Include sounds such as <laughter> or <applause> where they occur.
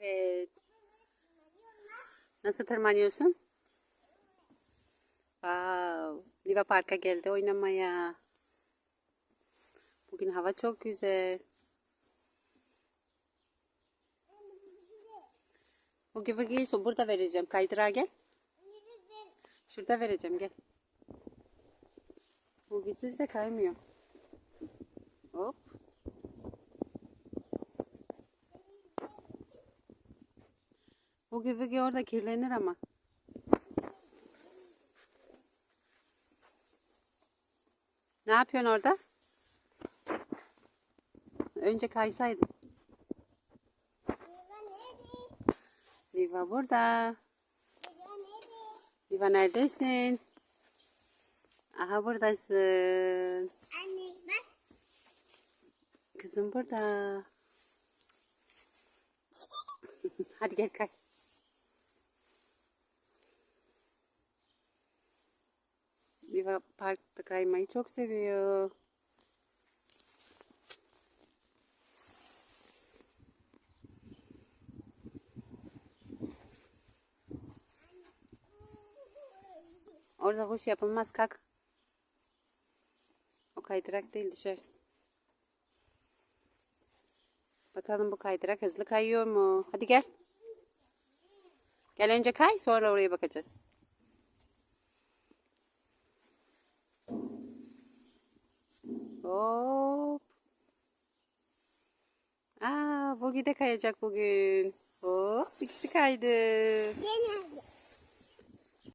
Evet. Nasıl tırmanıyorsun? Wow. Liva Park'a geldi oynamaya. Bugün hava çok güzel. Bu gibi burada vereceğim. Kaydırağa gel. Şurada vereceğim gel. Bu gizsiz de kaymıyor. Hop. Bu gibi orada kirlenir ama. Ne yapıyorsun orada? Önce kaysaydın. Liva burada. Liva neredesin? Aha buradasın. Anne bak. Kızım burada. <laughs> Hadi gel kay. Liva parkta kaymayı çok seviyor. Orada kuş yapılmaz kalk. O kaydırak değil düşersin. Bakalım bu kaydırak hızlı kayıyor mu? Hadi gel. Gel önce kay sonra oraya bakacağız. Hop. Aa, Bogi de kayacak bugün. Hop ikisi kaydı. Gene.